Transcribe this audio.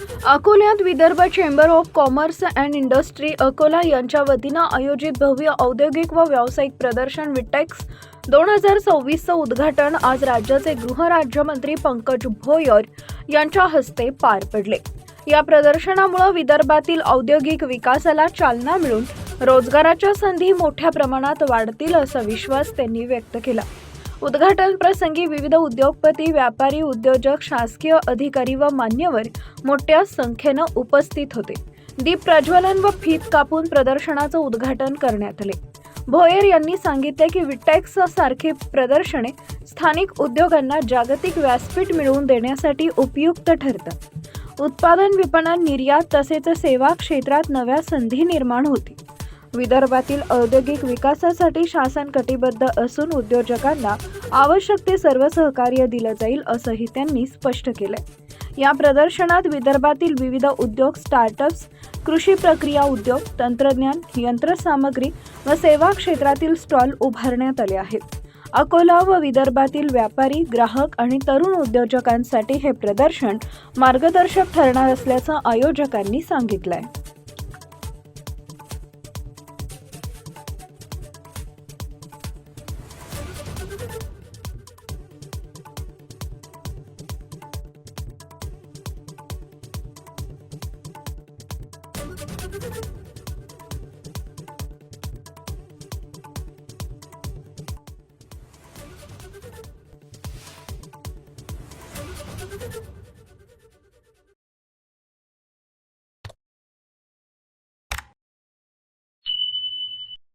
अकोल्यात Vidarbha chamber of commerce and industry Akola यांच्या वतीनं आयोजित भव्य औद्योगिक व व्यावसायिक प्रदर्शन विटेक्स दोन हजार सव्वीसचं उद्घाटन आज राज्याचे गृहराज्यमंत्री पंकज भोयर यांच्या हस्ते पार पडले. या प्रदर्शनामुळे विदर्भातील औद्योगिक विकासाला चालना मिळून रोजगाराच्या संधी मोठ्या प्रमाणात वाढतील असा विश्वास त्यांनी व्यक्त केला. उद्घाटन प्रसंगी विविध उद्योगपती व्यापारी उद्योजक शासकीय अधिकारी व मान्यवर मोठ्या संख्येनं उपस्थित होते. दीप प्रज्वलन व फीत कापून प्रदर्शनाचं उद्घाटन करण्यात आले. भोयर यांनी सांगितले की विटेक्स सारखी प्रदर्शने स्थानिक उद्योगांना जागतिक व्यासपीठ मिळवून देण्यासाठी उपयुक्त ठरतात. उत्पादन विपणन निर्यात तसेच सेवा क्षेत्रात नव्या संधी निर्माण होती विदर्भातील औद्योगिक विकासासाठी शासन कटिबद्ध असून उद्योजकांना आवश्यक ते सर्व सहकार्य दिलं जाईल असंही त्यांनी स्पष्ट केलंय. या प्रदर्शनात विदर्भातील विविध उद्योग स्टार्टअप्स कृषी प्रक्रिया उद्योग तंत्रज्ञान यंत्रसामग्री व सेवा क्षेत्रातील स्टॉल उभारण्यात आले आहेत. अकोला व विदर्भातील व्यापारी ग्राहक आणि तरुण उद्योजकांसाठी हे प्रदर्शन मार्गदर्शक ठरणार असल्याचं आयोजकांनी सांगितलं आहे